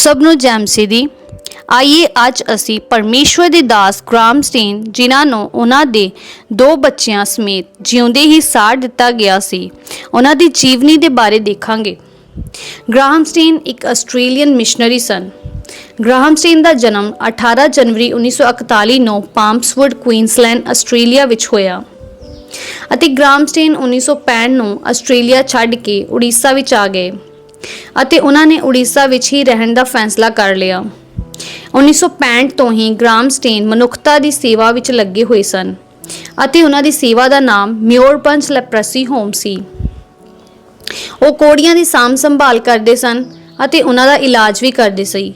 ਸਭ ਨੂੰ ਜੈਮਸੀ ਦੀ ਆਈਏ ਅੱਜ ਅਸੀਂ ਪਰਮੇਸ਼ਵਰ ਦੇ ਦਾਸ ਗ੍ਰਾਮਸਟੇਨ, ਜਿਨ੍ਹਾਂ ਨੂੰ ਉਹਨਾਂ ਦੇ ਦੋ ਬੱਚਿਆਂ ਸਮੇਤ ਜਿਉਂਦੇ ਹੀ ਸਾੜ ਦਿੱਤਾ ਗਿਆ ਸੀ। ਉਹਨਾਂ ਦੀ ਜੀਵਨੀ ਦੇ ਬਾਰੇ ਦੇਖਾਂਗੇ। ਗ੍ਰਾਹਮਸਟੇਨ ਇੱਕ ਆਸਟ੍ਰੇਲੀਅਨ ਮਿਸ਼ਨਰੀ ਸਨ। ਗ੍ਰਾਹਮਸਟੇਨ ਦਾ ਜਨਮ 18 ਜਨਵਰੀ 1941 ਨੂੰ ਪਾਮਸਵੁੱਡ ਕੁਈਨਸਲੈਂਡ ਆਸਟ੍ਰੇਲੀਆ ਵਿੱਚ ਹੋਇਆ। ਅਤੇ ਗ੍ਰਾਮ ਸਟੇਨ 1965 ਨੂੰ ਆਸਟ੍ਰੇਲੀਆ ਛੱਡ ਕੇ ਉੜੀਸਾ ਵਿੱਚ ਆ ਗਏ। ਅਤੇ ਉਹਨਾਂ ਨੇ ਉੜੀਸਾ ਵਿੱਚ ਹੀ ਰਹਿਣ ਦਾ ਫੈਸਲਾ ਕਰ ਲਿਆ। 1965 ਤੋਂ ਹੀ ਗ੍ਰਾਮ ਸਟੇਨ ਮਨੁੱਖਤਾ ਦੀ ਸੇਵਾ ਵਿੱਚ ਲੱਗੇ ਹੋਏ ਸਨ ਅਤੇ ਉਹਨਾਂ ਦੀ ਸੇਵਾ ਦਾ ਨਾਮ ਮਿਓਰਪੰਚ ਲੈਪਰਸੀ ਹੋਮ ਸੀ। ਉਹ ਕੋੜੀਆਂ ਦੀ ਸਾਂਭ ਸੰਭਾਲ ਕਰਦੇ ਸਨ ਅਤੇ ਉਹਨਾਂ ਦਾ ਇਲਾਜ ਵੀ ਕਰਦੇ ਸੀ।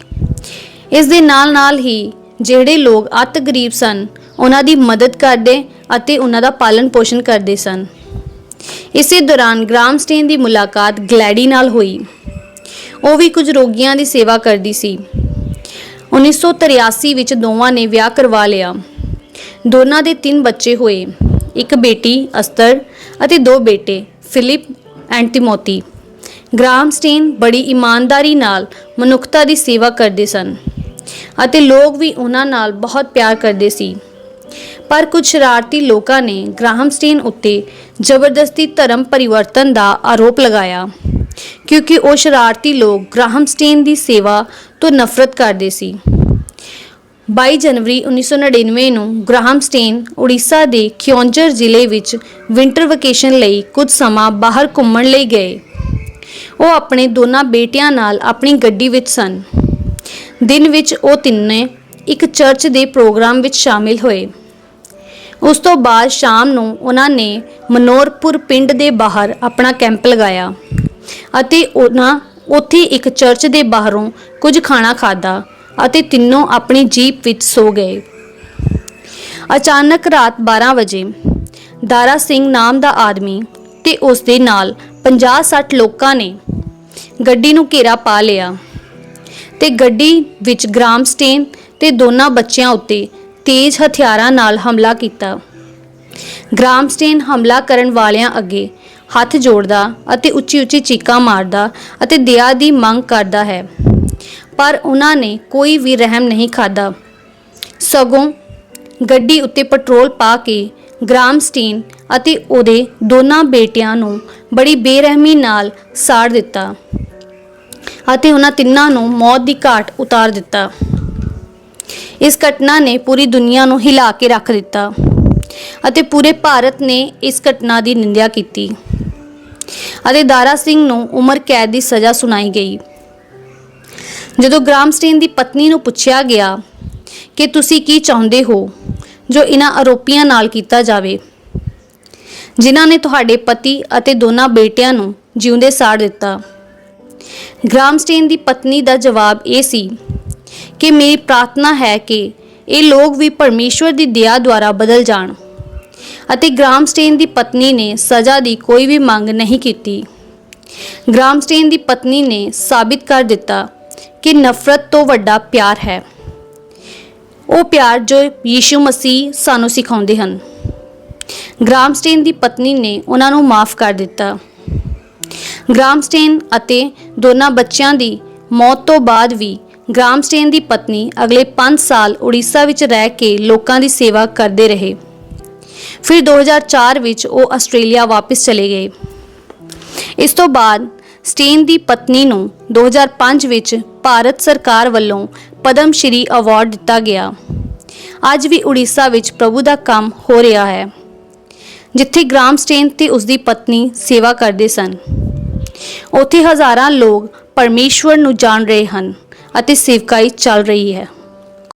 ਇਸ ਦੇ ਨਾਲ-ਨਾਲ ਹੀ ਜਿਹੜੇ ਲੋਕ ਅਤ ਗਰੀਬ ਸਨ, ਉਹਨਾਂ ਦੀ ਮਦਦ ਕਰਦੇ ਅਤੇ ਉਹਨਾਂ ਦਾ ਪਾਲਣ ਪੋਸ਼ਣ ਕਰਦੇ ਸਨ। ਇਸੇ ਦੌਰਾਨ ਗ੍ਰਾਮਸਟੇਨ ਦੀ ਮੁਲਾਕਾਤ ਗਲੈਡੀ ਨਾਲ ਹੋਈ। ਉਹ ਵੀ ਕੁਝ ਰੋਗੀਆਂ ਦੀ ਸੇਵਾ ਕਰਦੀ ਸੀ। 1983 ਵਿੱਚ ਦੋਵਾਂ ਨੇ ਵਿਆਹ ਕਰਵਾ ਲਿਆ। ਦੋਨਾਂ ਦੇ ਤਿੰਨ ਬੱਚੇ ਹੋਏ। ਇੱਕ ਬੇਟੀ, ਅਸਤਰ ਅਤੇ ਦੋ ਬੇਟੇ, Philip and Timothy. Graham Staines ਬੜੀ ਇਮਾਨਦਾਰੀ ਨਾਲ ਮਨੁੱਖਤਾ ਦੀ ਸੇਵਾ ਕਰਦੇ ਸਨ ਅਤੇ ਲੋਕ ਵੀ ਉਹਨਾਂ ਨਾਲ ਬਹੁਤ ਪਿਆਰ ਕਰਦੇ ਸੀ। ਪਰ ਕੁਝ ਸ਼ਰਾਰਤੀ ਲੋਕਾਂ ਨੇ ਗ੍ਰਾਹਮ ਸਟੇਨ ਉੱਤੇ ਜ਼ਬਰਦਸਤੀ ਧਰਮ ਪਰਿਵਰਤਨ ਦਾ ਆਰੋਪ ਲਗਾਇਆ। ਕਿਉਂਕਿ ਉਹ ਸ਼ਰਾਰਤੀ ਲੋਕ ਗ੍ਰਾਹਮ ਸਟੇਨ ਦੀ ਸੇਵਾ ਤੋਂ ਨਫ਼ਰਤ ਕਰਦੇ ਸੀ। 22 ਜਨਵਰੀ 1999 ਨੂੰ ਗ੍ਰਾਹਮ ਸਟੇਨ ਉੜੀਸਾ ਦੇ ਖਿਉਂਜਰ ਜ਼ਿਲ੍ਹੇ ਵਿੱਚ ਵਿੰਟਰ ਵਕੇਸ਼ਨ ਲਈ ਕੁਝ ਸਮਾਂ ਬਾਹਰ ਘੁੰਮਣ ਲਈ ਗਏ। ਉਹ ਆਪਣੇ ਦੋਨਾਂ ਬੇਟਿਆਂ ਨਾਲ ਆਪਣੀ ਗੱਡੀ ਵਿੱਚ ਸਨ। ਦਿਨ ਵਿੱਚ ਉਹ ਤਿੰਨੇ ਇੱਕ ਚਰਚ ਦੇ ਪ੍ਰੋਗਰਾਮ ਵਿੱਚ ਸ਼ਾਮਿਲ ਹੋਏ। ਉਸ ਤੋਂ ਬਾਅਦ ਸ਼ਾਮ ਨੂੰ ਉਹਨਾਂ ਨੇ ਮਨੋਰਪੁਰ ਪਿੰਡ ਦੇ ਬਾਹਰ ਆਪਣਾ ਕੈਂਪ ਲਗਾਇਆ ਅਤੇ ਉਹਨਾਂ ਉੱਥੇ ਇੱਕ ਚਰਚ ਦੇ ਬਾਹਰੋਂ ਕੁਝ ਖਾਣਾ ਖਾਦਾ ਅਤੇ ਤਿੰਨੋਂ ਆਪਣੀ ਜੀਪ ਵਿੱਚ ਸੋ ਗਏ। ਅਚਾਨਕ ਰਾਤ 12 ਵਜੇ ਦਾਰਾ ਸਿੰਘ ਨਾਮ ਦਾ ਆਦਮੀ ਤੇ ਉਸ ਦੇ ਨਾਲ 50-60 ਲੋਕਾਂ ਨੇ ਗੱਡੀ ਨੂੰ ਘੇਰਾ ਪਾ ਲਿਆ ਤੇ ਗੱਡੀ ਵਿੱਚ ਗ੍ਰਾਮ ਸਟੇਨ ਤੇ ਦੋਨਾਂ ਬੱਚਿਆਂ ਉੱਤੇ ਤੇਜ਼ ਹਥਿਆਰਾਂ ਨਾਲ ਹਮਲਾ ਕੀਤਾ। ਗ੍ਰਾਮ ਹਮਲਾ ਕਰਨ ਵਾਲਿਆਂ ਅੱਗੇ ਹੱਥ ਜੋੜਦਾ ਅਤੇ ਉੱਚੀ ਉੱਚੀ ਚੀਕਾਂ ਮਾਰਦਾ ਅਤੇ ਦਇਆ ਦੀ ਮੰਗ ਕਰਦਾ ਹੈ। ਪਰ ਉਹਨਾਂ ਨੇ ਕੋਈ ਵੀ ਰਹਿਮ ਨਹੀਂ ਖਾਦਾ ਸਗੋਂ ਗੱਡੀ ਉੱਤੇ ਪੈਟਰੋਲ ਪਾ ਕੇ ਗ੍ਰਾਮਸਟੇਨ ਅਤੇ ਉਹਦੇ ਦੋਨਾਂ ਬੇਟਿਆਂ ਨੂੰ ਬੜੀ ਬੇਰਹਿਮੀ ਨਾਲ ਸਾੜ ਦਿੱਤਾ ਅਤੇ ਉਹਨਾਂ ਤਿੰਨਾਂ ਨੂੰ ਮੌਤ ਦੀ ਘਾਟ ਉਤਾਰ ਦਿੱਤਾ। ਇਸ ਘਟਨਾ ਨੇ ਪੂਰੀ ਦੁਨੀਆ ਨੂੰ ਹਿਲਾ ਕੇ ਰੱਖ ਦਿੱਤਾ ਅਤੇ ਪੂਰੇ ਭਾਰਤ ਨੇ ਇਸ ਘਟਨਾ ਦੀ ਨਿੰਦਿਆ ਕੀਤੀ। ਅਤੇ ਦਾਰਾ ਸਿੰਘ ਨੂੰ ਉਮਰ ਕੈਦ ਦੀ ਸਜ਼ਾ ਸੁਣਾਈ ਗਈ। ਜਦੋਂ ਗ੍ਰਾਮਸਟੇਨ ਦੀ ਪਤਨੀ ਨੂੰ ਪੁੱਛਿਆ ਗਿਆ ਕਿ ਤੁਸੀਂ ਕੀ ਚਾਹੁੰਦੇ ਹੋ ਜੋ ਇਹਨਾਂ ਆਰੋਪੀਆਂ ਨਾਲ ਕੀਤਾ ਜਾਵੇ, ਜਿਨ੍ਹਾਂ ਨੇ ਤੁਹਾਡੇ ਪਤੀ ਅਤੇ ਦੋਨਾਂ ਬੇਟਿਆਂ ਨੂੰ ਜਿਉਂਦੇ ਸਾੜ ਦਿੱਤਾ। ਗ੍ਰਾਮਸਟੇਨ ਦੀ ਪਤਨੀ ਦਾ ਜਵਾਬ ਇਹ ਸੀ ਕਿ ਮੇਰੀ ਪ੍ਰਾਰਥਨਾ ਹੈ ਕਿ ਇਹ ਲੋਕ ਵੀ ਪਰਮੇਸ਼ਵਰ ਦੀ ਦਇਆ ਦੁਆਰਾ ਬਦਲ ਜਾਣ ਅਤੇ ਗ੍ਰਾਮਸਟੇਨ ਦੀ ਪਤਨੀ ਨੇ ਸਜ਼ਾ ਦੀ ਕੋਈ ਵੀ ਮੰਗ ਨਹੀਂ ਕੀਤੀ। ਗ੍ਰਾਮਸਟੇਨ ਦੀ ਪਤਨੀ ਨੇ ਸਾਬਿਤ ਕਰ ਦਿੱਤਾ ਕਿ ਨਫ਼ਰਤ ਤੋਂ ਵੱਡਾ ਪਿਆਰ ਹੈ। ਉਹ ਪਿਆਰ ਜੋ ਯੀਸ਼ੂ ਮਸੀਹ ਸਾਨੂੰ ਸਿਖਾਉਂਦੇ ਹਨ। ਗ੍ਰਾਮਸਟੇਨ ਦੀ ਪਤਨੀ ਨੇ ਉਹਨਾਂ ਨੂੰ ਮਾਫ ਕਰ ਦਿੱਤਾ। ਗ੍ਰਾਮਸਟੇਨ ਅਤੇ ਦੋਨਾਂ ਬੱਚਿਆਂ ਦੀ ਮੌਤ ਤੋਂ ਬਾਅਦ ਵੀ ਗ੍ਰਾਮਸਟੇਨ ਦੀ ਪਤਨੀ ਅਗਲੇ 5 ਸਾਲ ਉੜੀਸਾ ਵਿੱਚ ਰਹਿ ਕੇ ਲੋਕਾਂ ਦੀ ਸੇਵਾ ਕਰਦੇ ਰਹੇ। ਫਿਰ 2004 ਵਿੱਚ ਉਹ ਆਸਟ੍ਰੇਲੀਆ ਵਾਪਸ ਚਲੇ ਗਏ। ਇਸ ਤੋਂ ਬਾਅਦ ਸਟੇਨ ਦੀ ਪਤਨੀ ਨੂੰ 2005 ਵਿੱਚ ਭਾਰਤ ਸਰਕਾਰ ਵੱਲੋਂ ਪਦਮ ਸ਼੍ਰੀ ਅਵਾਰਡ ਦਿੱਤਾ ਗਿਆ। ਅੱਜ ਵੀ ਉੜੀਸਾ ਵਿੱਚ ਪ੍ਰਭੂ ਦਾ ਕੰਮ ਹੋ ਰਿਹਾ ਹੈ, ਜਿੱਥੇ ਗ੍ਰਾਮ ਸਟੇਨ ਤੇ ਉਸ ਦੀ ਪਤਨੀ ਸੇਵਾ ਕਰਦੇ ਸਨ। ਉੱਥੇ ਹਜ਼ਾਰਾਂ ਲੋਕ ਪਰਮੇਸ਼ਵਰ ਨੂੰ ਜਾਣ ਰਹੇ ਹਨ। ਅਤੇ ਸੇਵਕਾਈ ਚੱਲ ਰਹੀ ਹੈ।